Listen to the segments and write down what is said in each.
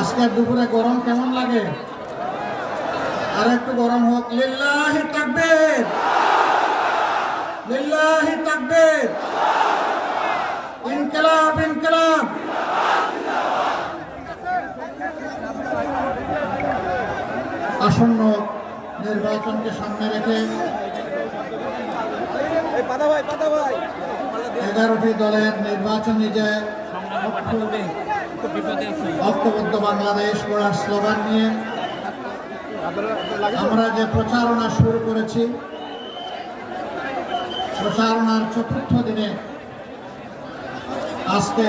আজকে দুপুরে গরম কেমন লাগে? আর একটু গরম হোক। লিল্লাহি তাকবীর। লিল্লাহি তাকবীর। ইনকিলাব ইনকিলাব আসন্ন নির্বাচনকে সামনে রেখে এগারোটি দলের নির্বাচনী যে ঐক্যবদ্ধ বাংলাদেশ গড়ার স্লোগান নিয়ে আমরা যে প্রচারণা শুরু করেছি প্রচারণার চতুর্থ দিনে আজকে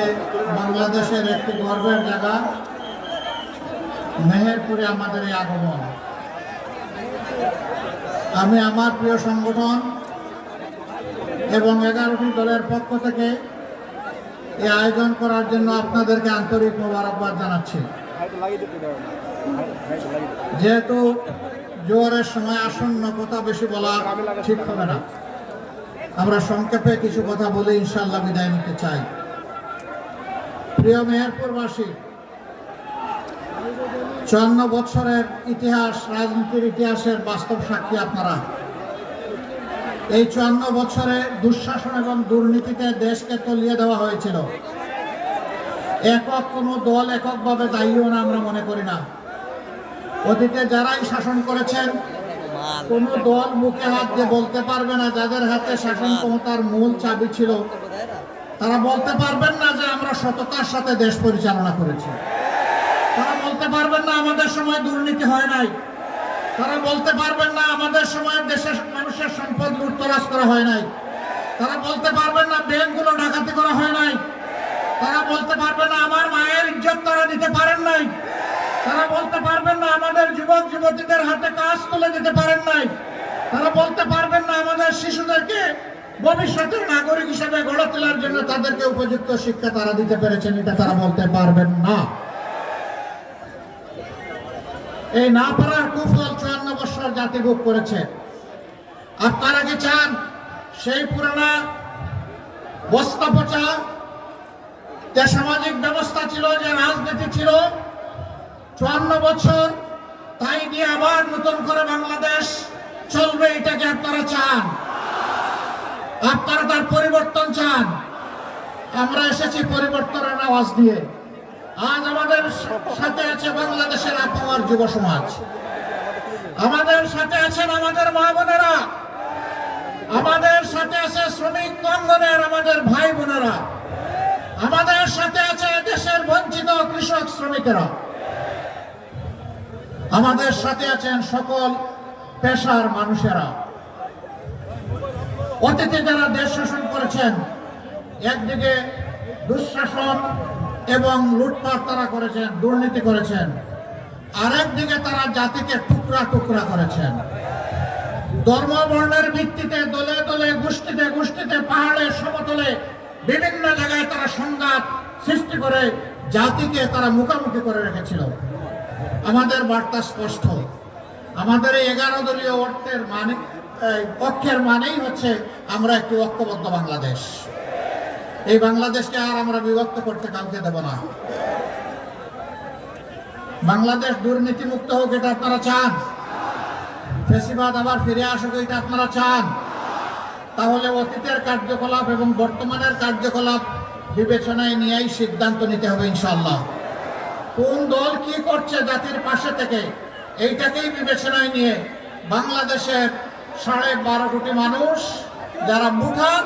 বাংলাদেশের একটি গর্বের জায়গা মেহেরপুরে আমাদের এই আগমন। আমি আমার প্রিয় সংগঠন এবং এগারোটি দলের পক্ষ থেকে এই আয়োজন করার জন্য আপনাদেরকে আন্তরিক মোবারকবাদ জানাচ্ছি। যেহেতু জোয়ারের সময় আসন্ন কথা বেশি বলা ঠিক হবে না। আমরা সংক্ষেপে কিছু কথা বলে ইনশাল্লাহ বিদায় নিতে চাই। প্রিয় মেহেরপুরবাসী চুয়ান্ন বছরের ইতিহাস, রাজনীতির ইতিহাসের বাস্তব সাক্ষী আপনারা। এই চুয়ান্ন বছরে দুঃশাসন এবং দুর্নীতিতে দেশকে তলিয়ে দেওয়া হয়েছিল। একক কোনো দল এককভাবে দায়ীও না আমরা মনে করি না। অতীতে যারাই শাসন করেছেন, কোন দল মুখে হাত দিয়ে বলতে পারবে না যাদের হাতে শাসন ক্ষমতার মূল চাবি ছিল। তারা বলতে পারবেন না যে আমরা সততার সাথে দেশ পরিচালনা করেছি। বলতে পারবেন না, আমাদের সময় দুর্নীতি হয় নাই। তারা বলতে পারবেন না, আমাদের সময় দেশের মানুষের সম্পদ লুটতরাজ করা হয় নাই। তারা বলতে পারবেন না, ব্যাংকগুলো ডাকাতি করা হয় নাই। তারা বলতে পারবেন না, আমার মায়ের ইজ্জত তারা দিতে পারেন নাই। তারা বলতে পারবেন না, আমাদের যুবক যুবতীদের হাতে কাজ তুলে দিতে পারেন নাই। তারা বলতে পারবেন না, আমাদের শিশুদেরকে ভবিষ্যতের নাগরিক হিসেবে গড়ে তোলার জন্য তাদেরকে উপযুক্ত শিক্ষা তারা দিতে পেরেছেন, এটা তারা বলতে পারবেন না। এই না পারার কুফল চুয়ান্ন বছর জাতি ভোগ করেছে। আপনারা কি চান, সেই পুরানা বস্তা পচা যে সামাজিক ব্যবস্থা ছিল, যে রাজনীতি ছিল, চুয়ান্ন বছর, তাই দিয়ে আবার নতুন করে বাংলাদেশ চলবে, এটাকে আপনারা চান। আপনারা তার পরিবর্তন চান। আমরা এসেছি পরিবর্তনের আওয়াজ দিয়ে। আজ আমাদের সাথে আছে বাংলাদেশের আপামার যুব সমাজ। আমাদের সাথে আছেন আমাদের মা বোনেরা। আমাদের সাথে আছে শ্রমিক অঙ্গনের আমাদের ভাই বোনেরা। আমাদের সাথে আছে দেশের বঞ্চিত কৃষক শ্রমিকেরা। আমাদের সাথে আছেন সকল পেশার মানুষেরা। অতীতে যারা দেশ শাসন করেছেন, একদিকে দুঃশাসন এবং লুটপাট তারা করেছেন, দুর্নীতি করেছেন। আরেকদিকে তারা জাতিকে টুকরা টুকরা করেছেন। ধর্ম বর্ণের ভিত্তিতে দলে দলে, গোষ্ঠীতে গোষ্ঠীতে, পাহাড়ে, সমতলে বিভিন্ন জায়গায় তারা সংঘাত সৃষ্টি করে জাতিকে তারা মুখোমুখি করে রেখেছিল। আমাদের বার্তা স্পষ্ট। আমাদের এই এগারো দলীয় অর্থের মানে পক্ষের মানেই হচ্ছে আমরা একটি ঐক্যবদ্ধ বাংলাদেশ। এই বাংলাদেশকে আর আমরা বিভক্ত করতে কাউকে দেব না। বাংলাদেশ দুর্নীতি মুক্ত হোক, এটা আপনারা চান। ফেসিবাদ আবার ফিরে আসুক, এটা আপনারা চান। তাহলে অতীতের কার্যকলাপ এবং বর্তমানের কার্যকলাপ বিবেচনায় নিয়েই সিদ্ধান্ত নিতে হবে ইনশাল্লাহ কোন দল কি করছে জাতির পাশে থেকে, এইটাকেই বিবেচনায় নিয়ে বাংলাদেশের সাড়ে বারো কোটি মানুষ যারা ভুটান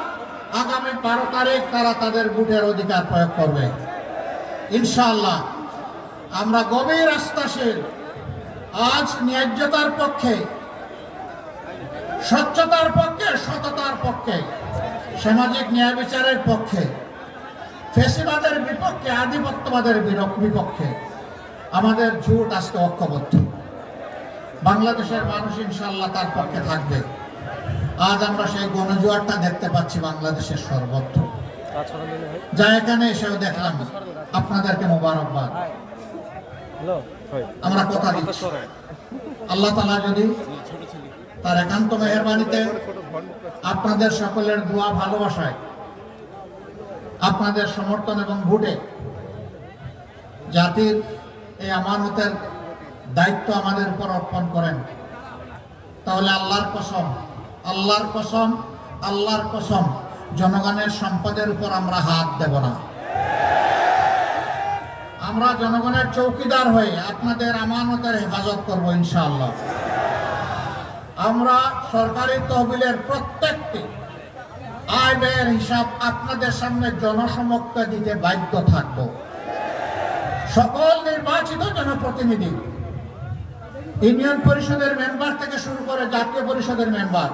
আগামী বারো তারিখ তারা তাদের ভোটের অধিকার প্রয়োগ করবে। ইনশাআল্লাহ, আমরা গভীর আস্থাশীল, আজ ন্যায্যতার পক্ষে, স্বচ্ছতার পক্ষে, সততার পক্ষে, সামাজিক ন্যায় বিচারের পক্ষে, ফেসিবাদের বিপক্ষে, আধিপত্যবাদের বিপক্ষে, আমাদের ঝুট আজকে ঐক্যবদ্ধ। বাংলাদেশের মানুষ ইনশাল্লাহ তার পক্ষে থাকবে। আজ আমরা সেই গণজোয়ারটা দেখতে পাচ্ছি বাংলাদেশের সর্বত্র। যা এখানে এসেও দেখলাম। আপনাদেরকে মোবারকবাদ। আমরা কথা দিচ্ছি। আল্লাহ তালা যদি তার একান্ত মেহরবানিতে আপনাদের সকলের দোয়া ভালোবাসায় আপনাদের সমর্থন এবং ভোটে জাতির এই আমানতের দায়িত্ব আমাদের উপর অর্পণ করেন তাহলে আল্লাহর কসম আল্লাহর কসম আল্লাহর কসম, জনগণের সম্পদের উপর আমরা হাত দেব না। আমরা জনগণের চৌকিদার হয়ে আপনাদের আমানতের হেফাজত করব ইনশাআল্লাহ। আমরা সরকারি তহবিলের প্রত্যেকটি আয় ব্যয়ের হিসাব আপনাদের সামনে জনসমক্ষে দিতে বাধ্য থাকব। সকল নির্বাচিত জনপ্রতিনিধি, ইউনিয়ন পরিষদের মেম্বার থেকে শুরু করে জাতীয় পরিষদের মেম্বার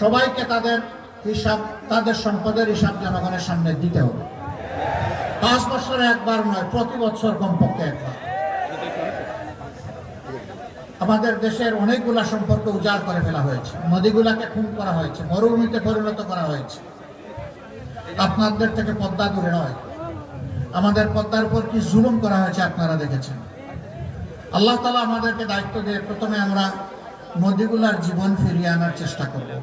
সবাইকে তাদের হিসাব, তাদের সম্পদের হিসাব জনগণের সামনে দিতে হবে। পাঁচ বছরে একবার নয়, প্রতি বছর কমপক্ষে একবার। আমাদের দেশের অনেকগুলা সম্পর্ক উজাড় করে ফেলা হয়েছে। নদীগুলাকে খুন করা হয়েছে, মরুভূমিতে পরিণত করা হয়েছে। আপনাদের থেকে পদ্মা দূরে নয়। আমাদের পদ্মার উপর কি জুলুম করা হয়েছে আপনারা দেখেছেন। আল্লাহ তালা আমাদেরকে দায়িত্ব দিয়ে প্রথমে আমরা নদীগুলার জীবন ফিরিয়ে আনার চেষ্টা করব।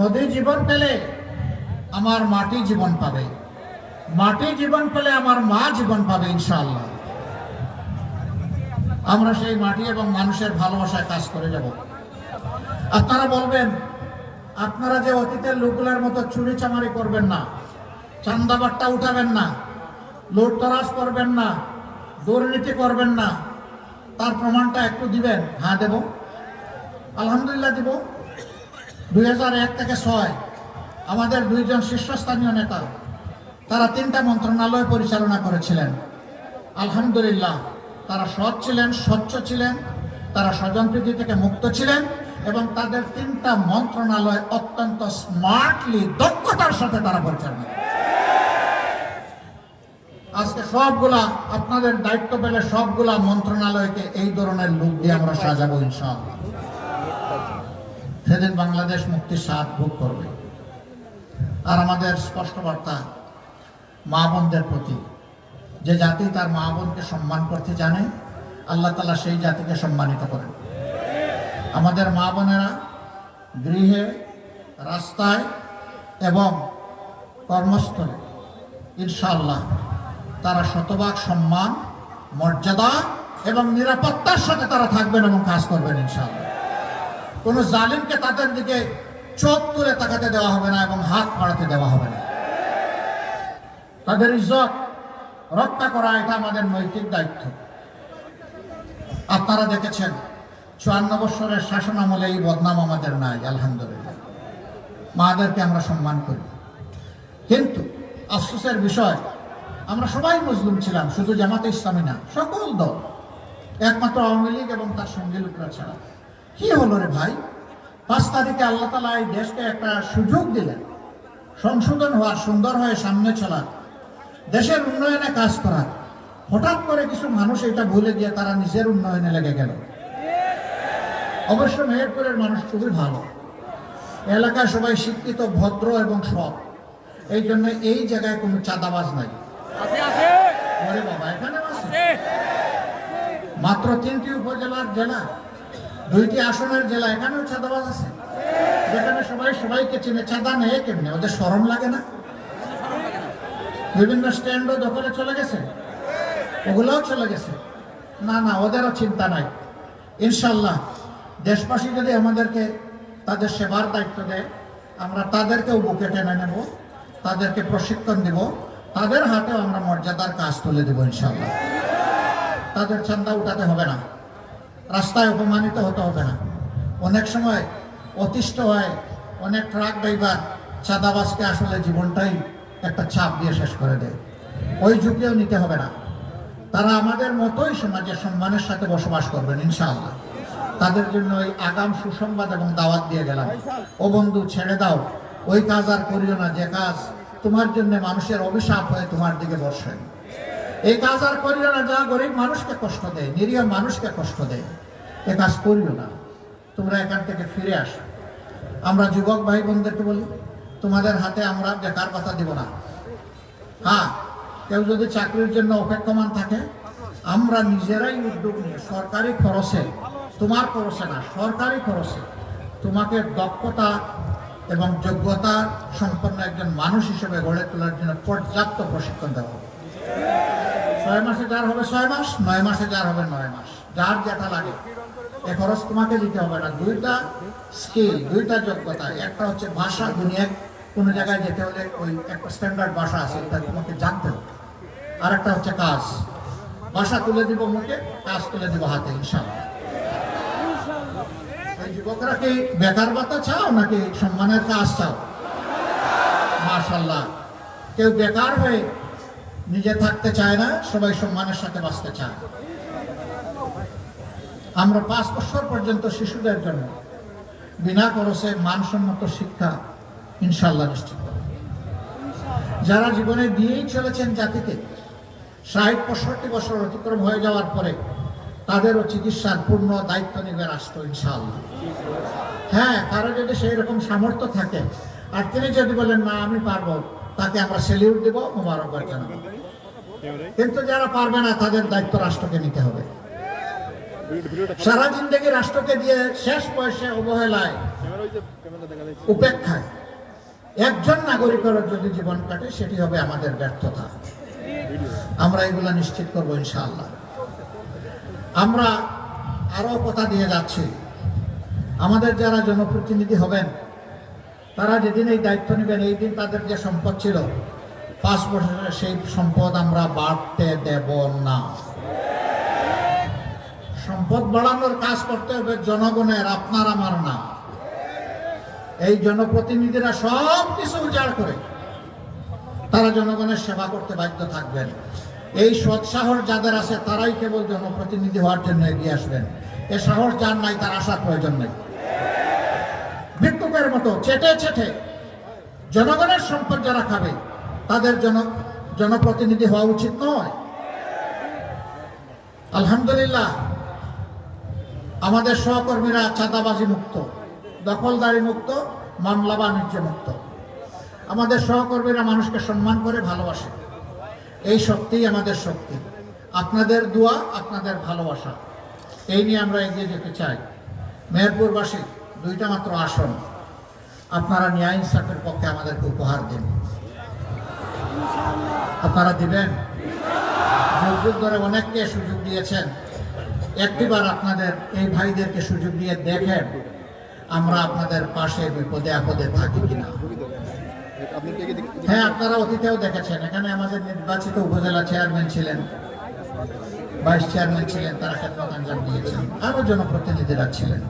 নদী জীবন পেলে আমার মাটি জীবন পাবে। মাটি জীবন পেলে আমার মা জীবন পাবে, ইনশাআল্লাহ। আমরা সেই মাটি এবং মানুষের ভালোবাসায় কাজ করে যাব। আপনারা বলবেন, আপনারা যে অতীতের লোকগুলার মতো চুরি চামারি করবেন না চান্দাবাট্টা উঠাবেন না, লুটতরাজ করবেন না, দুর্নীতি করবেন না, তার প্রমাণটা একটু দিবেন। হ্যাঁ দেব। আলহামদুলিল্লাহ দিব। দুই থেকে ছয়, আমাদের দুইজন শীর্ষস্থানীয় নেতা, তারা তিনটা মন্ত্রণালয় পরিচালনা করেছিলেন। আলহামদুলিল্লাহ, তারা সৎ ছিলেন, স্বচ্ছ ছিলেন, তারা স্বজনপ্রীতি থেকে মুক্ত ছিলেন এবং তাদের তিনটা মন্ত্রণালয় অত্যন্ত স্মার্টলি, দক্ষতার সাথে তারা পরিচালনা আজকে সবগুলা আপনাদের দায়িত্ব পেলে সবগুলা মন্ত্রণালয়কে এই ধরনের লোক দিয়ে আমরা সাজাবো ইনশাআল্লাহ। সেদিন বাংলাদেশ মুক্তির স্বাদ ভোগ করবে। আর আমাদের স্পষ্ট বার্তা, মা বোনদের প্রতি। যে জাতি তার মা বোনকে সম্মান করতে জানে, আল্লাহ তালা সেই জাতিকে সম্মানিত করেন। আমাদের মা বোনেরা গৃহে, রাস্তায় এবং কর্মস্থলে, ইনশাআল্লাহ তারা শতভাগ সম্মান, মর্যাদা এবং নিরাপত্তার সাথে তারা থাকবেন এবং কাজ করবেন ইনশাআল্লাহ। কোন জালিমকে তাদের দিকে চোখ তুলে তাকাতে দেওয়া হবে না এবং হাত বাড়াতে দেওয়া হবে না। তাদের ইজ্জত রক্ষা করা এটা আমাদের নৈতিক দায়িত্ব। আপনারা দেখেছেন, চুয়ান্ন বছরের শাসন আমলে এই বদনাম আমাদের নাই, আলহামদুলিল্লাহ। মাদেরকে আমরা সম্মান করি। কিন্তু আফসোসের বিষয়, আমরা সবাই মুসলিম ছিলাম, শুধু জামাতে ইসলামী না, সকল দল, একমাত্র আওয়ামী লীগ এবং তার সঙ্গী লোকরা ছাড়া। কি হলো রে ভাই? পাঁচ তারিখে আল্লাহ তালা এই দেশকে একটা সুযোগ দিলেন। সংশোধন হওয়ার সুন্দর হয়ে সামনে চলার দেশের উন্নয়নে কাজ করার। হঠাৎ করে কিছু মানুষ এটা ভুলে গিয়ে তারা নিজের উন্নয়নে লেগে গেল। অবশ্য মেহেরপুরের মানুষ খুবই ভালো। এলাকায় সবাই শিক্ষিত ভদ্র এবং সৎ। এই জন্য এই জায়গায় কোনো চাঁদাবাজ নাই। ওরে বাবা এখানে মাত্র তিনটি উপজেলার জেলা। দুইটি আসনের জেলা, এখানেও চাঁদাবাজ আছে। যেখানে সবাই, সবাইকে চিনে। চাঁদা নেয় কেমনে? ওদের সরম লাগে না? বিভিন্ন স্ট্যান্ডও দখলে চলে গেছে। ওগুলোও চলে গেছে। না না, ওদেরও চিন্তা নাই। ইনশাল্লাহ, দেশবাসী যদি আমাদেরকে তাদের সেবার দায়িত্ব দেয়, আমরা তাদেরকেও বুকে টেনে নেব, তাদেরকে প্রশিক্ষণ দিব, তাদের হাতেও আমরা মর্যাদার কাজ তুলে দেব ইনশাল্লাহ। তাদের চান্দা উঠাতে হবে না। রাস্তায় অপমানিত হতে হবে না। অনেক সময় অতিষ্ঠ হয়, অনেক ট্রাক ড্রাইভার চাঁদাবাজকে আসলে জীবনটাই একটা চাপ দিয়ে শেষ করে দেয়। ওই ঝুঁকিও নিতে হবে না। তারা আমাদের মতোই সমাজে সম্মানের সাথে বসবাস করবেন, ইনশাআল্লাহ। তাদের জন্য ওই আগাম সুসংবাদ এবং দাওয়াত দিয়ে গেলাম। ও বন্ধু, ছেড়ে দাও। ওই কাজ আর করিও না, যে কাজ তোমার জন্য মানুষের অভিশাপ হয়ে তোমার দিকে বসে। এই কাজ আর করিও না, যা গরিব মানুষকে কষ্ট দেয়, নিরীহ মানুষকে কষ্ট দেয়, এ কাজ করিও না। তোমরা এখান থেকে ফিরে আসো। আমরা যুবক ভাই বোনদেরকে বলি, তোমাদের হাতে আমরা বেকার কথা দিব না। হ্যাঁ কেউ যদি চাকরির জন্য অপেক্ষমান থাকে, আমরা নিজেরাই উদ্যোগ নিয়ে সরকারি খরচে, তোমার খরচে না, সরকারি খরচে তোমাকে দক্ষতা এবং যোগ্যতা সম্পন্ন একজন মানুষ হিসেবে গড়ে তোলার জন্য পর্যাপ্ত প্রশিক্ষণ দেওয়া। হবে ছয় মাসে যার হবে ছয় মাস, নয় মাসে যার হবে নয় মাস। যার যেটা লাগে। এ খরচ তোমাকে দিতে হবে না। দুইটা স্কিল দুইটা যোগ্যতা। একটা হচ্ছে ভাষা। দুনিয়া কোনো জায়গায় যেতে হলে ওই একটা স্ট্যান্ডার্ড ভাষা আছে, এটা তোমাকে জানতে হবে। আর একটা হচ্ছে কাজ। ভাষা তুলে দিব মুখে, কাজ তুলে দিব হাতে ইনশাল্লাহ যুবকরা কি বেকার ভাতা চাও নাকি সম্মানের কাজ চাও? মার্শাল্লাহ কেউ বেকার হয়ে নিজে থাকতে চায় না, সবাই সম্মানের সাথে বাঁচতে চায়। আমরা পাঁচ বছর পর্যন্ত শিশুদের জন্য বিনা খরচে মানসম্মত শিক্ষা ইনশাল্লাহ নিশ্চিত। যারা জীবনে দিয়েই চলেছেন জাতিকে, ষাট পঁয়ষট্টি বছর অতিক্রম হয়ে যাওয়ার পরে তাদেরও চিকিৎসার পূর্ণ দায়িত্ব নেবে রাষ্ট্র ইনশাআল্লাহ। হ্যাঁ কারও যদি সেই রকম সামর্থ্য থাকে, আর তিনি যদি বলেন না আমি পারব, তাকে আমরা সেলিউট দেব, মোবারকবাদ জানাব। কিন্তু যারা পারবে না, তাদের দায়িত্ব রাষ্ট্রকে নিতে হবে। সারা জিন্দগি রাষ্ট্রকে দিয়ে শেষ বয়সে অবহেলায় উপেক্ষায় একজন নাগরিকের যদি জীবন কাটে, সেটি হবে আমাদের ব্যর্থতা। আমরা এগুলা নিশ্চিত করব ইনশাআল্লাহ। আমরা আরও কথা দিয়ে যাচ্ছি। আমাদের যারা জনপ্রতিনিধি হবেন, তারা যেদিন এই দায়িত্ব নেবেন, এই দিন তাদের যে সম্পদ ছিল পাঁচ বছরের সেই সম্পদ আমরা বাড়তে দেব না। সম্পদ বাড়ানোর কাজ করতে হবে জনগণের, আপনার, আমার না। এই জনপ্রতিনিধিরা সব কিছু উজাড় করে, তারা জনগণের সেবা করতে বাধ্য থাকবেন। এই সৎ সাহস যাদের আছে, তারাই কেবল জনপ্রতিনিধি হওয়ার জন্য এগিয়ে আসবেন। এ সাহস যার নাই, তার আসার প্রয়োজন নেই। ভিক্ষুকের মতো চেটে চেটে জনগণের সম্পদ যারা খাবে তাদের জন, জনপ্রতিনিধি হওয়া উচিত নয়। আলহামদুলিল্লাহ, আমাদের সহকর্মীরা চাঁদাবাজি মুক্ত, দখলদারি মুক্ত, মামলা বাণিজ্য মুক্ত। আমাদের সহকর্মীরা মানুষকে সম্মান করে ভালোবাসে। এই শক্তিই আমাদের শক্তি। আপনাদের দোয়া, আপনাদের ভালোবাসা। এই নিয়ে আমরা এগিয়ে যেতে চাই। মেহেরপুরবাসী, দুইটা মাত্র আসন। আপনারা ন্যায় ইনসাফের পক্ষে আমাদেরকে উপহার দিন। আপনারা দিবেন? যুগ ধরে অনেককে সুযোগ দিয়েছেন। একটিবার আপনাদের এই ভাইদেরকে সুযোগ দিয়ে দেখেন আমরা আপনাদের পাশে বিপদে আপদে থাকি কিনা। হ্যাঁ আপনারা অতীতেও দেখেছেন। এখানে আমাদের নির্বাচিত উপজেলা চেয়ারম্যান ছিলেন, ভাইস চেয়ারম্যান ছিলেন, তারা খেদমত আঞ্জাম দিয়েছেন। আরও জনপ্রতিনিধিরা ছিলেন।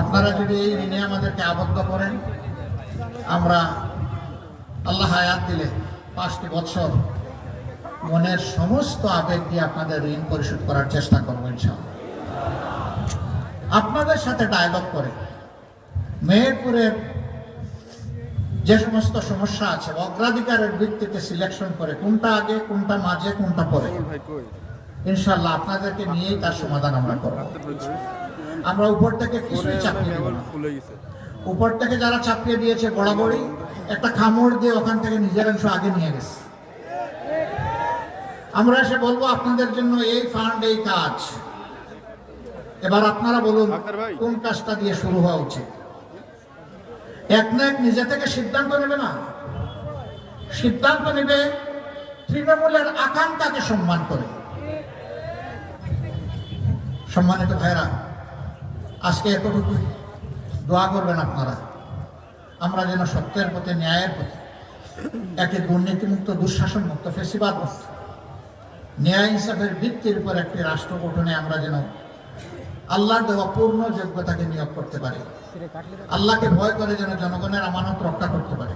আপনারা যদি এই ঋণে আমাদেরকে আবদ্ধ করেন, আমরা আল্লাহ আয়াত দিলে পাঁচটি বছর মনের সমস্ত আবেগ দিয়ে আপনাদের ঋণ পরিশোধ করার চেষ্টা করব ইনশাআল্লাহ। আপনাদের সাথে ডায়লগ করে মেহেরপুরের যে সমস্ত সমস্যা আছে, অগ্রাধিকারের ভিত্তিতে সিলেকশন করে কোনটা আগে, কোনটা মাঝে, কোনটা পরে। ইনশাল্লাহ আপনাদেরকে নিয়েই তার সমাধান আমরা করব। আমরা উপর থেকে কিছুই চাপিয়ে দেব উপর থেকে যারা চাপিয়ে দিয়েছে বরাবরই একটা খামড় দিয়ে ওখান থেকে নিজের অংশ আগে নিয়ে গেছে। আমরা এসে বলব আপনাদের জন্য এই ফান্ড এই কাজ। এবার আপনারা বলুন কোন কাজটা দিয়ে শুরু হওয়া উচিত? এক না এক নিজে থেকে সিদ্ধান্ত নেবে না? সিদ্ধান্ত নেবে তৃণমূলের আকাঙ্ক্ষাকে সম্মান করে। সম্মানিত ভাইরা আজকে এতটুকু দোয়া করবেন আপনারা। আমরা যেন সত্যের পথে, ন্যায়ের পথে, একে দুর্নীতিমুক্ত দুঃশাসন মুক্ত ফেসিবাদ মুক্ত ন্যায় ইনসাফের ভিত্তির উপর একটি রাষ্ট্র গঠনে আমরা যেন আল্লাহর দেওয়া পূর্ণ যোগ্যতাকে নিয়োগ করতে পারি। আল্লাহকে ভয় করে যেন জনগণের আমানত রক্ষা করতে পারে।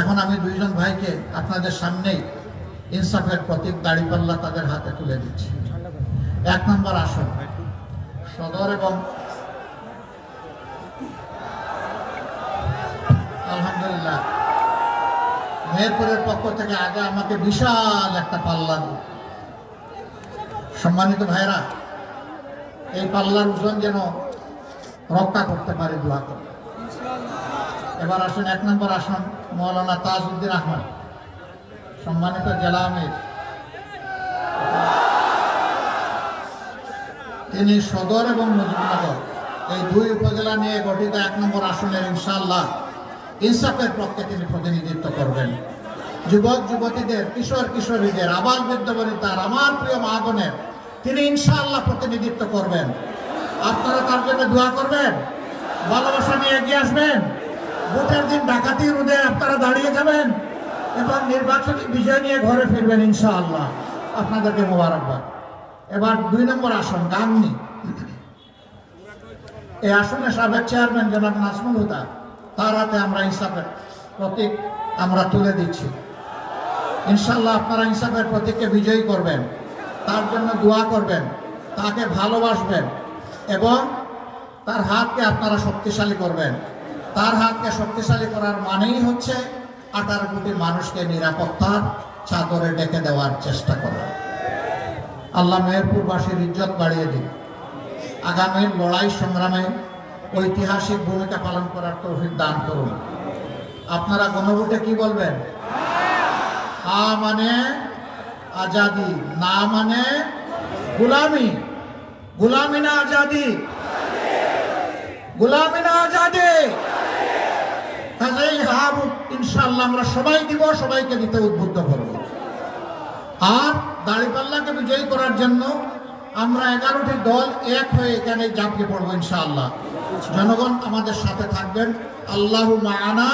এখন আমি দুইজন ভাইকে আপনাদের সামনেই ইনসাফের প্রতীক দাড়িপাল্লা তাদের হাতে তুলে দিচ্ছি। এক নম্বর আসন, সদর এবং মেহেরপুরের পক্ষ থেকে আগে আমাকে বিশাল একটা পাল্লা দিন। সম্মানিত ভাইরা এই পাল্লার ওজন যেন রক্ষা করতে পারে দোয়া করে এবার আসুন, এক নম্বর আসন, মৌলানা তাজউদ্দিন আহমদ, সম্মানিত জেলা আমির তিনি সদর এবং মুজিবনগর এই দুই উপজেলা নিয়ে গঠিত এক নম্বর আসনের ইনশাআল্লাহ ইনসাফের পক্ষে তিনি প্রতিনিধিত্ব করবেন। যুবক, যুবতীদের, কিশোর, কিশোরীদের, আবাল বৃদ্ধ বনিতার, আমার প্রিয় মা বোনের, তিনি ইনশাআল্লাহ প্রতিনিধিত্ব করবেন। আপনারা তার জন্য দোয়া করবেন। ভালোবাসা নিয়ে এগিয়ে আসবেন। ভোটের দিন ডাকাতি রোদে আপনারা দাঁড়িয়ে যাবেন এবং নির্বাচনী বিজয় নিয়ে ঘরে ফিরবেন ইনশাআল্লাহ। আপনাদেরকে মোবারকবাদ। এবার দুই নম্বর আসন, গাংনি। এই আসনে সাবেক চেয়ারম্যান জনাব নাজমুল হুদা। তার হাতে আমরা ইনসাফের প্রতীক আমরা তুলে দিচ্ছি। ইনশাল্লাহ আপনারা ইনসাফের প্রতীককে বিজয়ী করবেন, তার জন্য দোয়া করবেন, তাকে ভালোবাসবেন এবং তার হাতকে আপনারা শক্তিশালী করবেন। তার হাতকে শক্তিশালী করার মানেই হচ্ছে আঠারো কোটি মানুষকে নিরাপত্তার চাদরে ডেকে দেওয়ার চেষ্টা করা। আল্লাহ মেহেরপুরবাসীর ইজ্জত বাড়িয়ে দিন। আগামীর লড়াই সংগ্রামে ঐতিহাসিক ভূমিকা পালন করার তৌফিক দান করুন। আপনারা গণভোটে কি বলবেন? হা মানে আজাদি, না মানে গুলামি। গুলামি না আজাদি। গুলামি না আজাদি। কাজেই হা ইনশাল্লাহ আমরা সবাই দিব, সবাইকে দিতে উদ্বুদ্ধ করব। আর দাড়িপাল্লাকে বিজয়ী করার জন্য আমরা এগারোটি দল এক হয়ে এখানে ঝাঁপিয়ে পড়ব ইনশাআল্লাহ। জনগণ আমাদের সাথে থাকবেন। আল্লাহ মায়ানা,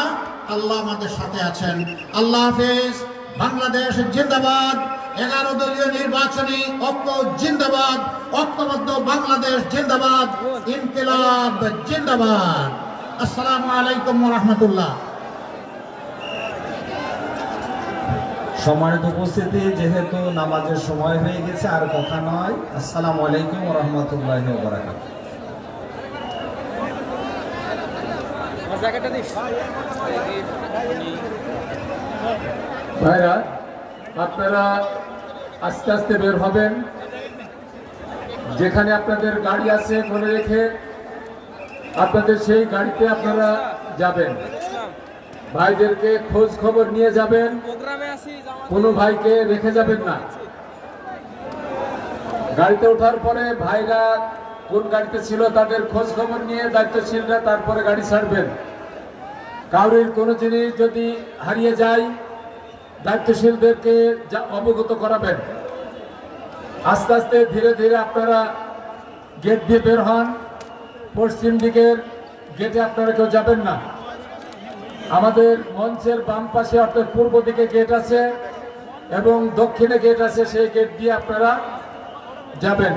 আল্লাহ আমাদের সাথে আছেন। আল্লাহ হাফেজ। বাংলাদেশ জিন্দাবাদ। এগারো দলীয় নির্বাচনী ঐক্য জিন্দাবাদ। ঐক্যবদ্ধ বাংলাদেশ জিন্দাবাদ। ইনকিলাব জিন্দাবাদ। আসসালামু আলাইকুম রহমতুল্লাহ। সম্মানিত উপস্থিতি, যেহেতু নামাজের সময় হয়ে গেছে, আর কথা নয়। আসসালামু আলাইকুম রহমতুল্লাহ বরাকাত ভাইরা, আপনারা আস্তে আস্তে বের হবেন। যেখানে আপনাদের গাড়ি আছে মনে রেখে আপনাদের সেই গাড়িতে আপনারা যাবেন। ভাইদেরকে খোঁজ খবর নিয়ে যাবেন। কোনো ভাইকে রেখে যাবেন না। গাড়িতে ওঠার পরে ভাইরা কোন গাড়িতে ছিল তাদের খোঁজ খবর নিয়ে দায়িত্বশীলরা তারপরে গাড়ি ছাড়বেন। কাউরির কোনো জিনিস যদি হারিয়ে যায়, দায়িত্বশীলদেরকে অবগত করাবেন। আস্তে আস্তে ধীরে ধীরে আপনারা গেট দিয়ে বের হন। পশ্চিম দিকের গেটে আপনারা কেউ যাবেন না। আমাদের মঞ্চের বাম পাশে অর্থাৎ পূর্ব দিকে গেট আছে এবং দক্ষিণে গেট আছে, সেই গেট দিয়ে আপনারা যাবেন।